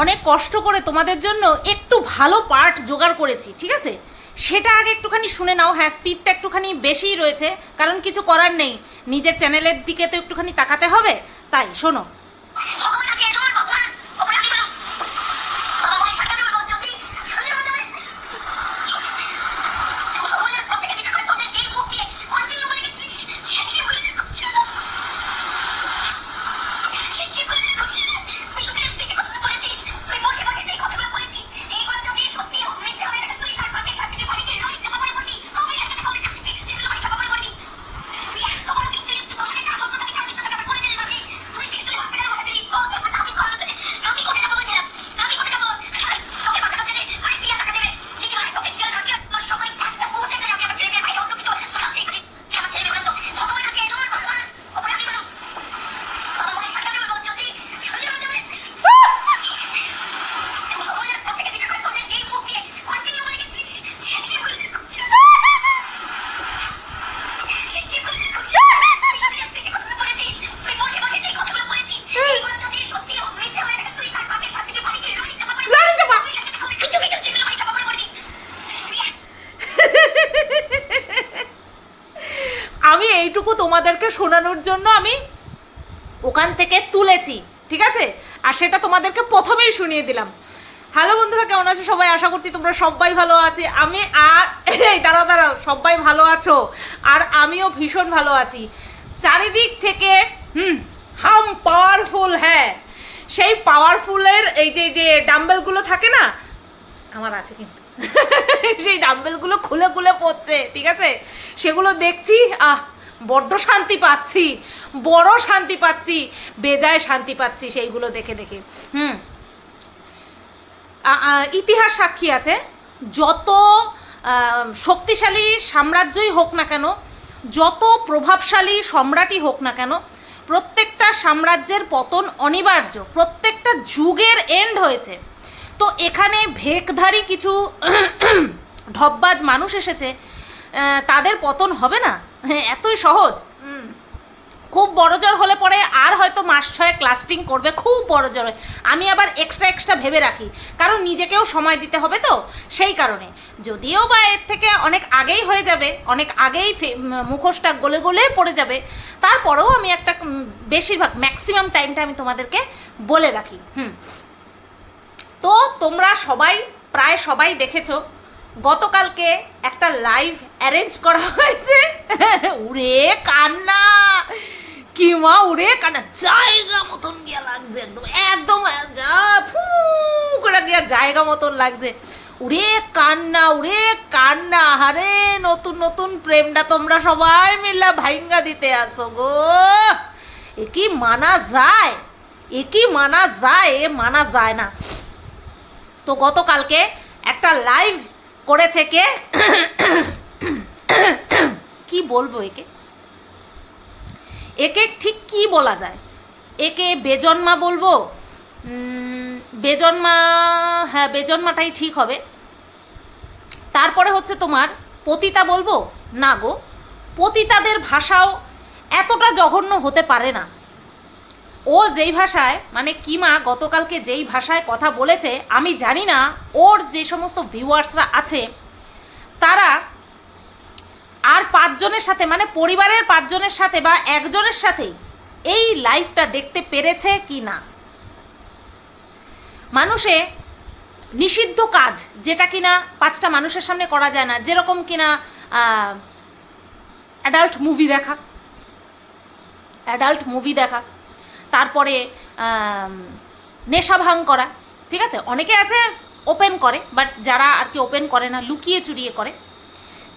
অনেক কষ্ট করে তোমাদের জন্য একটু ভালো পার্ট জোগাড় করেছি, ঠিক আছে? সেটা আগে একটুখানি শুনে নাও হ্যাঁ স্পিডটা একটুখানি বেশিই রয়েছে, কারণ কিছু করার নেই। নিজের চ্যানেলের দিকে তো একটুখানি তাকাতে হবে। তাই, শোনো। শোনানোর জন্য আমি ওখান থেকে তুলেছি, ঠিক আছে? আর সেটা তোমাদেরকে প্রথমেই শুনিয়ে দিলাম। হ্যালো বন্ধুরা, কেমন আছো সবাই? আশা করছি তোমরা সবাই ভালো আছে। আমি আর এই, দাঁড়াও দাঁড়াও, সবাই ভালো আছো? আর আমিও ভীষণ ভালো আছি। চারিদিক থেকে, হুম, হাম পাওয়ারফুল হ্যাঁ। সেই পাওয়ারফুলের এই যে যে ডাম্বেলগুলো থাকে না, আমার আছে কিন্তু। সেই ডাম্বেলগুলো খুলে খুলে পড়ছে, ঠিক আছে? সেগুলো দেখছি, আহ বড্ড শান্তি পাচ্ছি, বড় শান্তি পাচ্ছি, বেজায় শান্তি পাচ্ছি সেইগুলো দেখে দেখে। হুম। ইতিহাস সাক্ষী আছে, যত শক্তিশালী সাম্রাজ্যই হোক না কেন, যত প্রভাবশালী সম্রাটই হোক না কেন, প্রত্যেকটা সাম্রাজ্যের পতন অনিবার্য, প্রত্যেকটা যুগের এন্ড হয়েছে। তো এখানে ভেকধারী কিছু ঢপবাজ মানুষ এসেছে তাদের পতন হবে না? এতই সহজ? খুব বড় জ্বর হলে পরে আর হয়তো মাস ছয়েক লাস্টিং করবে খুব বড় জ্বর হয়। আমি আবার এক্সট্রা এক্সট্রা ভেবে রাখি কারণ নিজেকেও সময় দিতে হবে তো সেই কারণে। যদিও বা এর থেকে অনেক আগেই হয়ে যাবে অনেক আগেই মুখোশটা গলে গলে পড়ে যাবে তারপরেও আমি একটা বেশিরভাগ ম্যাক্সিমাম টাইমটা আমি তোমাদেরকে বলে রাখি হুম। তো তোমরা সবাই প্রায় সবাই দেখেছ গতকালকে একটা লাইভ অ্যারেঞ্জ করা হয়েছে। উড়ে কান্না। কি মা, উড়ে কান্না। জায়গা মতন গিয়া লাগছে একদম একদম করে গিয়া জায়গা মতন লাগছে। উড়ে কান্না উড়ে কান্না। হারে নতুন নতুন প্রেমটা তোমরা সবাই মিল্লা ভাইঙ্গা দিতে আসো গো। এ কি মানা যায়? এ কি মানা যায়? এ মানা যায় না। তো গতকালকে একটা লাইভ করেছে কে? কি বলব একে? একে ঠিক কি বলা যায়? একে বেজন্মা বলব? বেজন্মা হ্যাঁ বেজন্মাটাই ঠিক হবে। তারপরে হচ্ছে তোমার পতিতা বলব? না গো, পতিতাদের ভাষাও এতটা জঘন্য হতে পারে না। ও যেই ভাষায় মানে কিমা গতকালকে যেই ভাষায় কথা বলেছে, আমি জানি না, ওর যে সমস্ত ভিউয়ার্সরা আছে, তারা আর পাঁচজনের সাথে মানে পরিবারের পাঁচজনের সাথে বা একজনের সাথেই এই লাইফটা দেখতে পেরেছে কি না? মানুষে নিষিদ্ধ কাজ, যেটা কিনা পাঁচটা মানুষের সামনে করা যায় না, যেরকম কিনা অ্যাডাল্ট মুভি দেখা। অ্যাডাল্ট মুভি দেখা। তারপরে নেশা ভাঙ করা, ঠিক আছে? অনেকে আছে ওপেন করে বাট যারা আর কি ওপেন করে না, লুকিয়ে চুরিয়ে করে।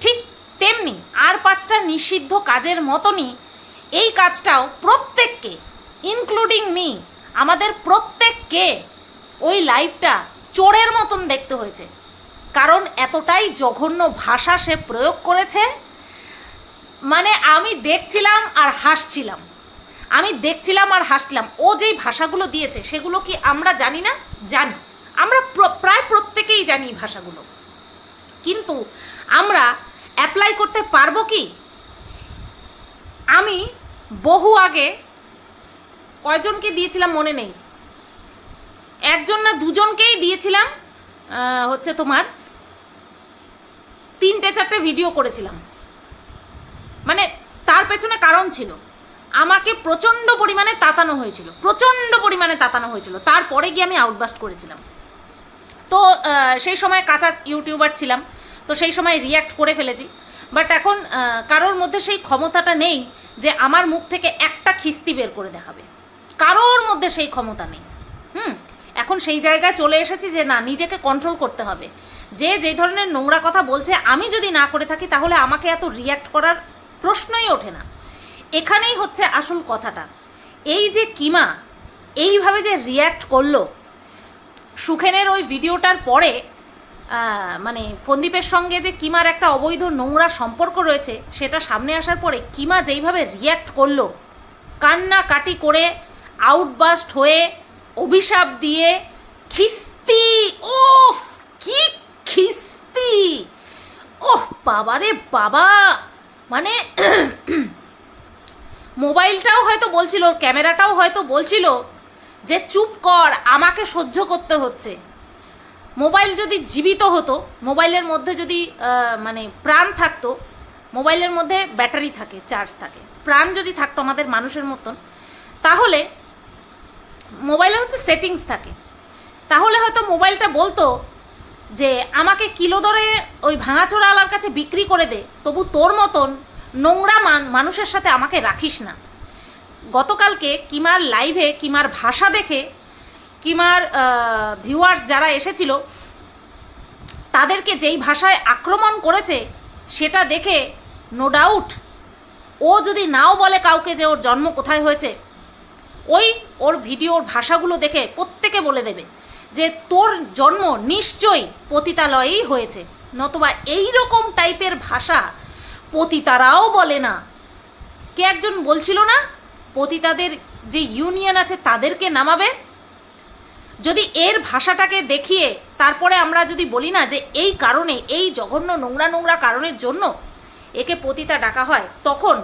ঠিক তেমনি আর পাঁচটা নিষিদ্ধ কাজের মতনই এই কাজটাও প্রত্যেককে ইনক্লুডিং মি আমাদের প্রত্যেককে, ওই লাইভটা চোরের মতন দেখতে হয়েছে। কারণ এতটাই জঘন্য ভাষা সে প্রয়োগ করেছে মানে আমি দেখছিলাম আর হাসছিলাম। আমি দেখছিলাম আর হাসলাম ও যেই ভাষাগুলো দিয়েছে, সেগুলো কি আমরা জানি না? জানি। আমরা প্র- প্রায় প্রত্যেকেই জানি ভাষাগুলো। কিন্তু আমরা অ্যাপ্লাই করতে পারব কি? আমি বহু আগে কয়জনকে দিয়েছিলাম মনে নেই। একজন না দুজনকেই দিয়েছিলাম হচ্ছে তোমার তিনটে চারটে ভিডিও করেছিলাম। মানে তার পেছনে কারণ ছিল। আমাকে প্রচণ্ড পরিমাণে তাতানো হয়েছিল, প্রচণ্ড পরিমাণে তাতানো হয়েছিল। তারপরে গিয়ে আমি আউটবাস্ট করেছিলাম। তো সেই সময় কাঁচা ইউটিউবার ছিলাম, তো সেই সময় রিয়্যাক্ট করে ফেলেছি। বাট এখন কারোর মধ্যে সেই ক্ষমতাটা নেই যে আমার মুখ থেকে একটা খিস্তি বের করে দেখাবে। কারোর মধ্যে সেই ক্ষমতা নেই। হুম? এখন সেই জায়গায় চলে এসেছি যে না, নিজেকে কন্ট্রোল করতে হবে। যে যেই ধরনের নোংরা কথা বলছে, আমি যদি না করে থাকি, তাহলে আমাকে এত রিয়্যাক্ট করার প্রশ্নই ওঠে না। এখানেই হচ্ছে আসল কথাটা। এই যে কিমা, এইভাবে যে রিয়্যাক্ট করল, সুখেনের ওই ভিডিওটার পরে মানে ফন্দীপের সঙ্গে যে কিমার একটা অবৈধ নোংরা সম্পর্ক রয়েছে, সেটা সামনে আসার পরে কিমা যেইভাবে রিয়্যাক্ট করল, কান্নাকাটি করে আউটবাস্ট হয়ে, অভিশাপ দিয়ে, খিস্তি, ওফ, কি খিস্তি, ওহ, বাবারে বাবা! মানে মোবাইলটাও হয়তো বলছিল, ওর ক্যামেরাটাও হয়তো বলছিল যে, চুপ কর, আমাকে সহ্য করতে হচ্ছে। মোবাইল যদি জীবিত হতো, মোবাইলের মধ্যে যদি মানে প্রাণ থাকতো, মোবাইলের মধ্যে ব্যাটারি থাকে, চার্জ থাকে, প্রাণ যদি থাকতো আমাদের মানুষের মতন, তাহলে মোবাইলে হচ্ছে সেটিংস থাকে। তাহলে হয়তো মোবাইলটা বলতো যে, আমাকে কিলো দরে ওই ভাঙাচোরাওয়ালার কাছে বিক্রি করে দে, তবু তোর মতন নোংরা মান মানুষের সাথে আমাকে রাখিস না। গতকালকে কিমার লাইভে কিমার ভাষা দেখে, কিমার ভিউয়ার্স যারা এসেছিল, তাদেরকে যেই ভাষায় আক্রমণ করেছে, সেটা দেখে নো ডাউট ও যদি নাও বলে কাউকে যে ওর জন্ম কোথায় হয়েছে, ওই ওর ভিডিওর ভাষাগুলো দেখে প্রত্যেকে বলে দেবে যে তোর জন্ম নিশ্চয়ই পতিতালয়েই হয়েছে। নতুবা এই রকম টাইপের ভাষা পতিতারাও বলে না। কে একজন বলছিল না? পতিতাদের যে ইউনিয়ন আছে তাদেরকে নামাবে? যদি এর ভাষাটাকে দেখিয়ে তারপরে আমরা যদি বলি না যে এই কারণে, এই জঘন্য নোংরা নোংরা কারণের জন্য একে পতিতা ডাকা হয়, তখন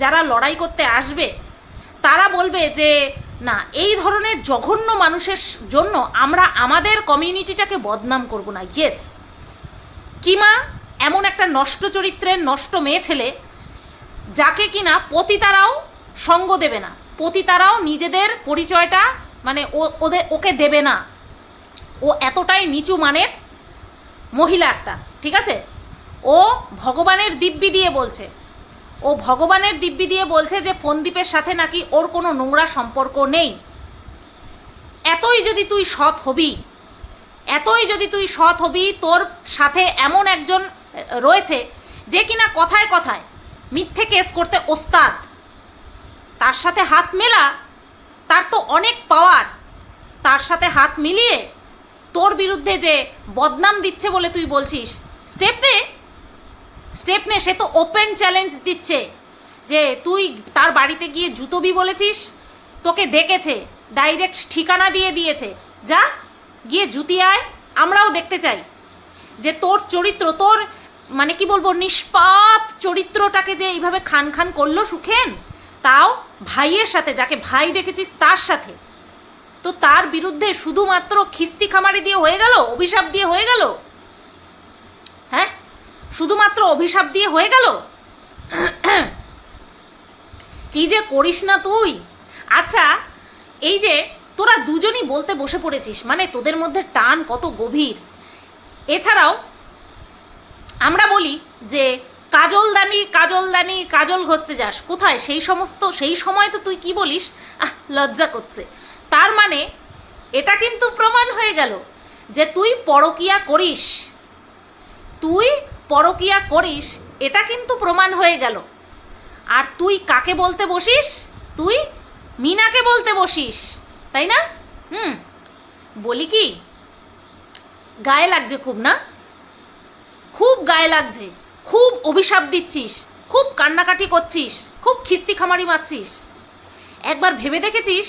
যারা লড়াই করতে আসবে, তারা বলবে যে, না, এই ধরনের জঘন্য মানুষের জন্য আমরা আমাদের কমিউনিটিটাকে বদনাম করব না। ইয়েস কিমা এমন একটা নষ্ট চরিত্রের নষ্ট মেয়ে ছেলে যাকে কিনা পতিতারাও সঙ্গ দেবে না। পতিতারাও নিজেদের পরিচয়টা মানে ও, ওদের, ওকে দেবে না। ও এতটাই নিচু মানের মহিলা একটা, ঠিক আছে? ও ভগবানের দিব্যি দিয়ে বলছে। ও ভগবানের দিব্যি দিয়ে বলছে যে ফন্দীপের সাথে নাকি ওর কোনো নোংরা সম্পর্ক নেই। এতই যদি তুই সৎ হবি, এতই যদি তুই সৎ হবি, তোর সাথে এমন একজন রয়েছে যে কিনা কথায় কথায় মিথ্যে কেস করতে ওস্তাদ। তার সাথে হাত মেলা, তার তো অনেক পাওয়ার। তার সাথে হাত মিলিয়ে তোর বিরুদ্ধে যে বদনাম দিচ্ছে বলে তুই বলছিস স্টেপ নে স্টেপ নে সে তো ওপেন চ্যালেঞ্জ দিচ্ছে যে তুই তার বাড়িতে গিয়ে জুতোবি বলেছিস, তোকে ডেকেছে ডাইরেক্ট ঠিকানা দিয়ে দিয়েছে। যা, গিয়ে জুতি আয়, আমরাও দেখতে চাই। যে তোর চরিত্র, তোর মানে কি বলব, নিষ্পাপ চরিত্রটাকে যে এইভাবে খান খান করল সুখেন, তাও ভাইয়ের সাথে, যাকে ভাই ডেকেছিস তার সাথে। তো তার বিরুদ্ধে শুধুমাত্র খিস্তি খামারি দিয়ে হয়ে গেল, অভিশাপ দিয়ে হয়ে গেল? হ্যাঁ? শুধুমাত্র অভিশাপ দিয়ে হয়ে গেল? কি যে করিস না তুই? আচ্ছা এই যে তোরা দুজনই বলতে বসে পড়েছিস মানে তোদের মধ্যে টান কত গভীর। এছাড়াও আমরা বলি যে কাজলদানি কাজলদানি কাজল ঘষতে যাস। কোথায়? সেই সমস্ত, সেই সময় তো তুই কি বলিস? আহ, লজ্জা করছে। তার মানে এটা কিন্তু প্রমাণ হয়ে গেল যে তুই পরকিয়া করিস। তুই পরকিয়া করিস, এটা কিন্তু প্রমাণ হয়ে গেল। আর তুই কাকে বলতে বসিস? তুই মিনাকে বলতে বসিস, তাই না? হুম, বলি কি? গায়ে লাগছে খুব, না? খুব গায়ে লাগছে, খুব অভিশাপ দিচ্ছিস, খুব কান্নাকাটি করছিস, খুব খিস্তি খামারি মারছিস। একবার ভেবে দেখেছিস?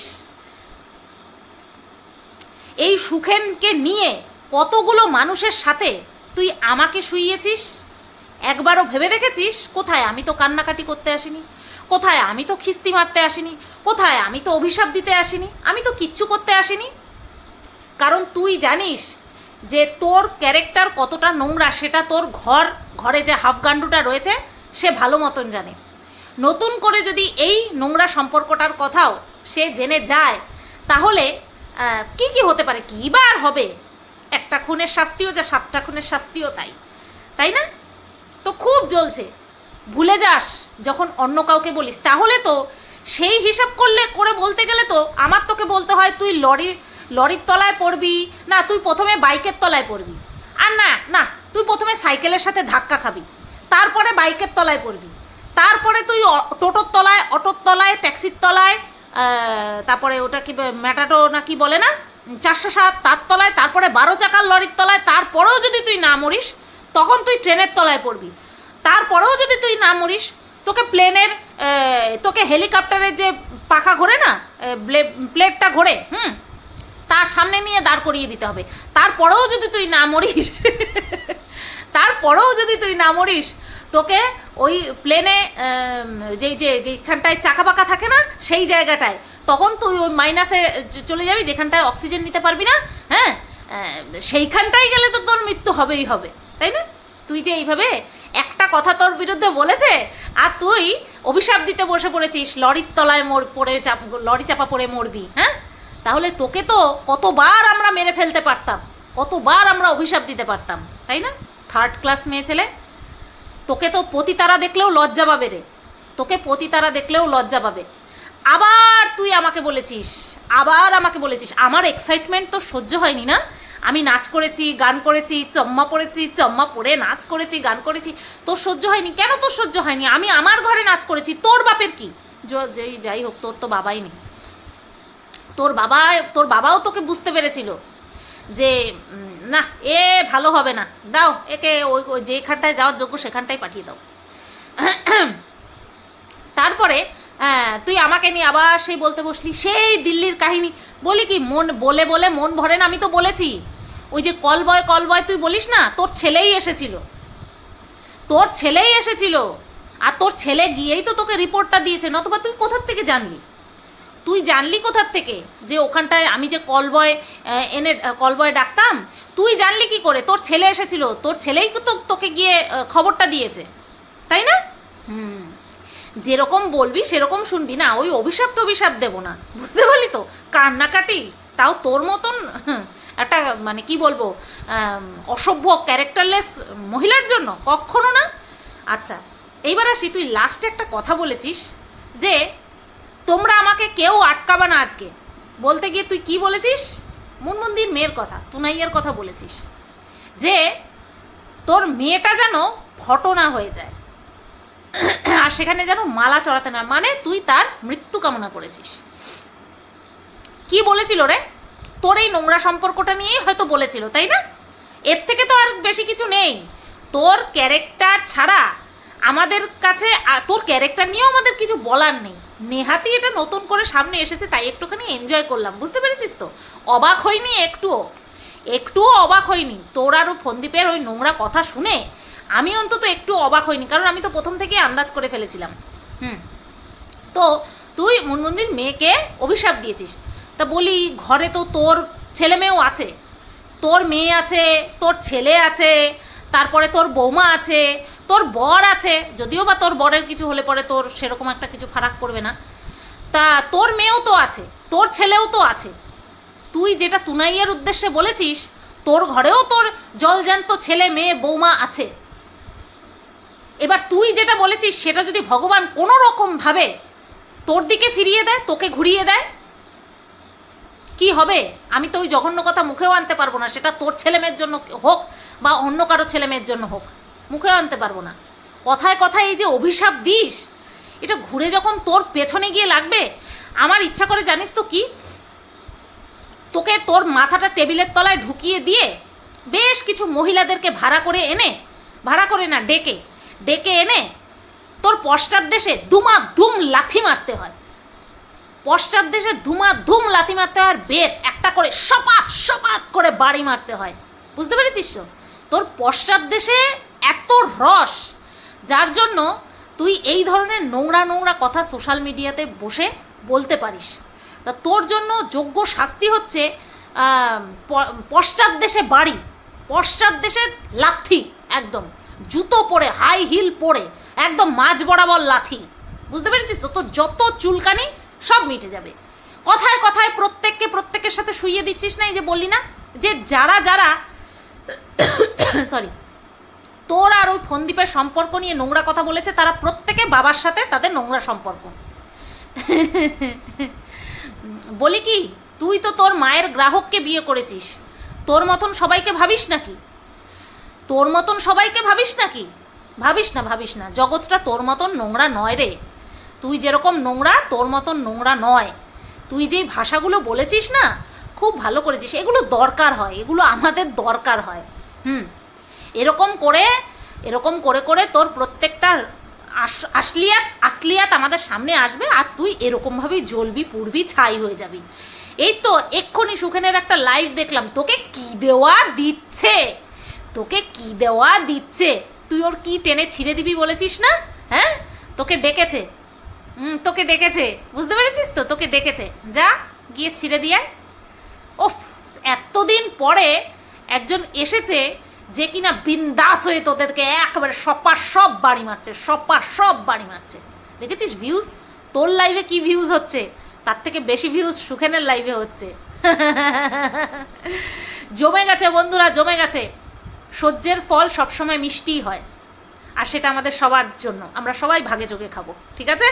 এই সুখেনকে নিয়ে কতগুলো মানুষের সাথে তুই আমাকে শুইয়েছিস? একবারও ভেবে দেখেছিস? কোথায় আমি তো কান্নাকাটি করতে আসিনি? কোথায় আমি তো খিস্তি মারতে আসিনি? কোথায় আমি তো অভিশাপ দিতে আসিনি? আমি তো কিচ্ছু করতে আসিনি? কারণ তুই জানিস যে তোর ক্যারেক্টার কতটা নোংরা, সেটা তোর ঘর, ঘরে যে হাফগান্ডুটা রয়েছে, সে ভালো মতন জানে। নতুন করে যদি এই নোংরা সম্পর্কটার কথাও সে জেনে যায়, তাহলে কি কি হতে পারে, কী বা আর হবে? একটা খুনের শাস্তিও যা, সাতটা খুনের শাস্তিও তাই। তাই না? তো খুব জ্বলছে। ভুলে যাস যখন অন্য কাউকে বলিস। তাহলে তো সেই হিসাব করলে, করে বলতে গেলে তো আমার তোকে বলতে হয়, তুই লরির লরির তলায় পড়বি, না, তুই প্রথমে বাইকের তলায় পড়বি। আর না না, তুই প্রথমে সাইকেলের সাথে ধাক্কা খাবি, তারপরে বাইকের তলায় পড়বি। তারপরে তুই টোটোর তলায়, অটোর তলায়, ট্যাক্সির তলায় তারপরে ওটা কি ম্যাটাডো না কি বলে না চারশো সাত, তার তলায়, তারপরে বারো চাকার লরির তলায়, তারপরেও যদি তুই না মরিস, তখন তুই ট্রেনের তলায় পড়বি। তারপরেও যদি তুই না মরিস, তোকে প্লেনের তোকে হেলিকপ্টারের যে পাখা ঘোরে না প্লেটটা ঘোরে, হুম তার সামনে নিয়ে দাঁড় করিয়ে দিতে হবে। তারপরেও যদি তুই না মরিস, তারপরেও যদি তুই না মরিস, তোকে ওই প্লেনে যে যে, যেখানটায় চাকা পাকা থাকে না, সেই জায়গাটায়, তখন তুই ওই মাইনাসে চলে যাবি, যেখানটায় অক্সিজেন নিতে পারবি না হ্যাঁ? সেইখানটায় গেলে তো তোর মৃত্যু হবেই হবে, তাই না? তুই যে এইভাবে একটা কথা তোর বিরুদ্ধে বলেছে, আর তুই অভিশাপ দিতে বসে পড়েছিস, লরির তলায় মর পড়ে চাপ, লরি চাপা পড়ে মরবি হ্যাঁ? তাহলে তোকে তো কতবার আমরা মেরে ফেলতে পারতাম, কতবার আমরা অভিশাপ দিতে পারতাম, তাই না? থার্ড ক্লাস মেয়ে ছেলে, তোকে তো পতিতারা দেখলেও লজ্জা পাবে রে। তোকে পতিতারা দেখলেও লজ্জা পাবে। আবার তুই আমাকে বলেছিস, আবার আমাকে বলেছিস, আমার এক্সাইটমেন্ট তো সহ্য হয়নি না? আমি নাচ করেছি, গান করেছি, চম্মা পড়েছি, চম্মা পড়ে নাচ করেছি, গান করেছি, তোর সহ্য হয়নি? কেন তোর সহ্য হয়নি? আমি আমার ঘরে নাচ করেছি, তোর বাপের কি? যাই হোক, তোর তো বাবাই নেই। তোর বাবা, তোর বাবাও তোকে বুঝতে পেরেছিল যে না, এ ভালো হবে না। দাও, একে ওই যেখানটায় যাওয়ার যোগ্য সেখানটায় পাঠিয়ে দাও। তারপরে তুই আমাকে নিয়ে আবার সেই বলতে বসলি, সেই দিল্লির কাহিনী। বলি কি, মন, বলে বলে মন ভরে না, আমি তো বলেছি। ওই যে কল বয় কল বয় তুই বলিস না, তোর ছেলেই এসেছিল। তোর ছেলেই এসেছিল। আর তোর ছেলে গিয়েই তো তোকে রিপোর্টটা দিয়েছে, নতুবা তুই কোথার থেকে জানলি? তুই জানলি কোথার থেকে? যে ওখানটায় আমি যে কলবয় এনে কলবয় ডাকতাম, তুই জানলি কি করে? তোর ছেলে এসেছিল, তোর ছেলেই তো তোকে গিয়ে খবরটা দিয়েছে। তাই না? হুম। যেরকম বলবি, সেরকম শুনবি না, ওই অভিশাপ টভিশাপ দেবো না। বুঝতে পারলি তো? কান্নাকাটি, তাও তোর মতন, একটা মানে কি বলব অসভ্য ক্যারেক্টারলেস মহিলার জন্য কখনো না? আচ্ছা এইবার আসি, তুই লাস্টে একটা কথা বলেছিস, যে তোমরা আমাকে কেউ আটকাবা না আজকে। বলতে গিয়ে তুই কি বলেছিস? মুনমন্দির মেয়ের কথা, তুনাইয়ের কথা বলেছিস। যে তোর মেয়েটা যেন ফটো না হয়ে যায়। আর সেখানে যেন মালা চড়াতে না মানে তুই তার মৃত্যু কামনা করেছিস। কি বলেছিল রে? তোর এই নোংরা সম্পর্কটা নিয়েই হয়তো বলেছিল, তাই না? এর থেকে তো আর বেশি কিছু নেই। তোর ক্যারেক্টার ছাড়া আমাদের কাছে তোর ক্যারেক্টার নিয়েও আমাদের কিছু বলার নেই। নেহাতি এটা নতুন করে সামনে এসেছে, তাই একটুখানি এনজয় করলাম। বুঝতে পেরেছিস তো? অবাক হয়নি একটুও? একটুও অবাক হয়নি তোর আরও ফন্দীপের ওই নোংরা কথা শুনে আমি অন্তত একটু অবাক হইনি, কারণ আমি তো প্রথম থেকেই আন্দাজ করে ফেলেছিলাম। হুম। তো তুই মুনমন্দির মেয়েকে অভিশাপ দিয়েছিস। তা বলি, ঘরে তো তোর ছেলে মেয়েও আছে। তোর মেয়ে আছে, তোর ছেলে আছে তারপরে তোর বৌমা আছে, তোর বর আছে, যদিও বা তোর বরের কিছু হলে পরে তোর সেরকম একটা কিছু ফারাক পড়বে না। তা তোর মেয়েও তো আছে, তোর ছেলেও তো আছে। তুই যেটা তুনাইয়ের উদ্দেশ্যে বলেছিস, তোর ঘরেও তোর জলজ্যান্ত ছেলে, মেয়ে, বৌমা আছে। এবার তুই যেটা বলেছিস, সেটা যদি ভগবান কোনো রকমভাবে তোর দিকে ফিরিয়ে দেয়, তোকে ঘুরিয়ে দেয়, কি হবে? আমি তো ওই জঘন্য কথা মুখেও আনতে পারব না, সেটা তোর ছেলেমেয়ের জন্য হোক বা অন্য কারও ছেলেমেয়ের জন্য হোক, মুখেও আনতে পারব না। কথায় কথায় এই যে অভিশাপ দিস, এটা ঘুরে যখন তোর পেছনে গিয়ে লাগবে, আমার ইচ্ছা করে জানিস তো কি, তোকে তোর মাথাটা টেবিলের তলায় ঢুকিয়ে দিয়ে বেশ কিছু মহিলাদেরকে ভাড়া করে এনে, ভাড়া করে না, ডেকে ডেকে এনে তোর পশ্চাৎ দেশে দুমা দুম লাথি মারতে হয়। পশ্চাৎ দেশে ধুমা ধুম লাথি মারতে হয় আর বেত একটা করে সপাত সপাত করে বাড়ি মারতে হয়। বুঝতে পেরেছিস তো? তোর পশ্চাৎ দেশে এত রস, যার জন্য তুই এই ধরনের নোংরা নোংরা কথা সোশ্যাল মিডিয়াতে বসে বলতে পারিস। তা তোর জন্য যোগ্য শাস্তি হচ্ছে পশ্চাৎ দেশে বাড়ি, পশ্চাৎ দেশে লাথি, একদম। জুতো পরে হাই হিল পরে, একদম মাঝ বরাবর লাথি। বুঝতে পেরেছিস তো? তোর যত চুলকানি সব মিটে যাবে। কথায় কথায় প্রত্যেককে প্রত্যেকের সাথে শুইয়ে দিচ্ছিস না এই যে বললি না? যে যারা যারা সরি তোর আর ওই ফন্দীপের সম্পর্ক নিয়ে নোংরা কথা বলেছে, তারা প্রত্যেকে বাবার সাথে তাদের নোংরা সম্পর্ক। বলি কি, তুই তো তোর মায়ের গ্রাহককে বিয়ে করেছিস। তোর মতন সবাইকে ভাবিস নাকি? তোর মতন সবাইকে ভাবিস নাকি? ভাবিস না ভাবিস না। জগৎটা তোর মতন নোংরা নয় রে। তুই যেরকম নোংরা, তোর মতন নোংরা নয়। তুই যেই ভাষাগুলো বলেছিস না, খুব ভালো করেছিস। এগুলো দরকার হয়, এগুলো আমাদের দরকার হয়। হুম। এরকম করে এরকম করে করে তোর প্রত্যেকটা আস- আসলিয়াত আসলিয়াত আমাদের সামনে আসবে আর তুই এরকমভাবেই জ্বলবি, পুড়বি, ছাই হয়ে যাবি। এই তো এক্ষুনি সুখেনের একটা লাইভ দেখলাম। তোকে কি দেওয়া দিচ্ছে? তোকে কি দেওয়া দিচ্ছে? তুই ওর কি টেনে ছিঁড়ে দিবি বলেছিস না? হ্যাঁ? তোকে ডেকেছে। হুম, তোকে ডেকেছে। বুঝতে পেরেছিস তো? তোকে ডেকেছে। যা, গিয়ে ছিঁড়ে দিয়ে। ওফ, এতদিন পরে একজন এসেছে যে কিনা বিন্দাস হয়ে তোদেরকে একেবারে সপার সব বাড়ি মারছে, সপার সব বাড়ি মারছে। দেখেছিস ভিউজ তোর লাইভে কি ভিউজ হচ্ছে? তার থেকে বেশি ভিউজ সুখেনের লাইভে হচ্ছে। জমে গেছে বন্ধুরা, জমে গেছে। সহ্যের ফল সবসময় মিষ্টিই হয়। আর সেটা আমাদের সবার জন্য। আমরা সবাই ভাগে যোগে খাব, ঠিক আছে?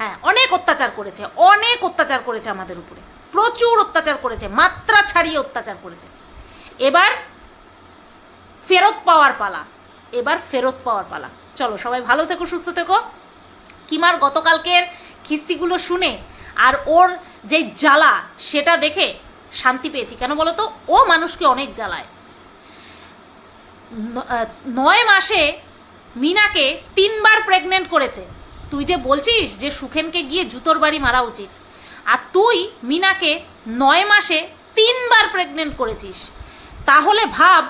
হ্যাঁ অনেক অত্যাচার করেছে, অনেক অত্যাচার করেছে আমাদের উপরে। প্রচুর অত্যাচার করেছে, মাত্রা ছাড়িয়ে অত্যাচার করেছে। এবার ফেরত পাওয়ার পালা, এবার ফেরত পাওয়ার পালা। চলো, সবাই ভালো থেকো, সুস্থ থেকো। কিমার গতকালকের খিস্তিগুলো শুনে আর ওর যে জ্বালা, সেটা দেখে শান্তি পেয়েছি। কেন বলো তো? ও মানুষকে অনেক জ্বালায়। নয় মাসে মিনাকে তিনবার প্রেগনেন্ট করেছে। তুই যে বলছিস যে সুখেনকে গিয়ে জুতোর বাড়ি মারা উচিত, আর তুই মিনাকে নয় মাসে তিনবার প্রেগনেন্ট করেছিস, তাহলে ভাব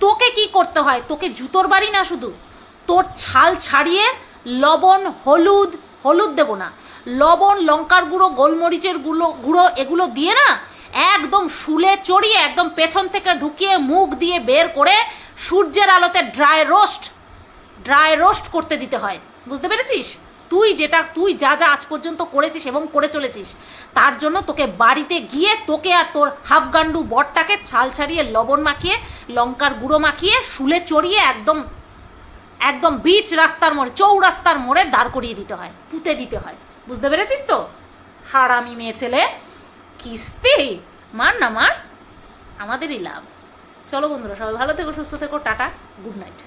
তোকে কি করতে হয়? তোকে জুতোর বাড়ি না শুধু, তোর ছাল ছাড়িয়ে লবণ, হলুদ হলুদ দেবো না, লবণ, লঙ্কার গুঁড়ো, গোলমরিচের গুঁড়ো গুঁড়ো এগুলো দিয়ে না একদম শুলে চড়িয়ে, একদম পেছন থেকে ঢুকিয়ে মুখ দিয়ে বের করে সূর্যের আলোতে ড্রাই রোস্ট ড্রাই রোস্ট করতে দিতে হয়। বুঝতে পেরেছিস? তুই যেটা, তুই যা যা আজ পর্যন্ত করেছিস এবং করে চলেছিস, তার জন্য তোকে বাড়িতে গিয়ে তোকে আর তোর হাফগান্ডু বরটাকে ছাল ছাড়িয়ে, লবণ মাখিয়ে, লঙ্কার গুঁড়ো মাখিয়ে, শুলে চড়িয়ে একদম একদম বিচ রাস্তার মোড়ে, চৌরাস্তার মোড়ে দাঁড় করিয়ে দিতে হয়, পুঁতে দিতে হয়। বুঝতে পেরেছিস তো? হারামি মেয়ে ছেলে, কিস্তি? মার না, মার। আমাদেরই লাভ। চলো বন্ধুরা, সবাই ভালো থেকো, সুস্থ থেকো, টাটা, গুড নাইট।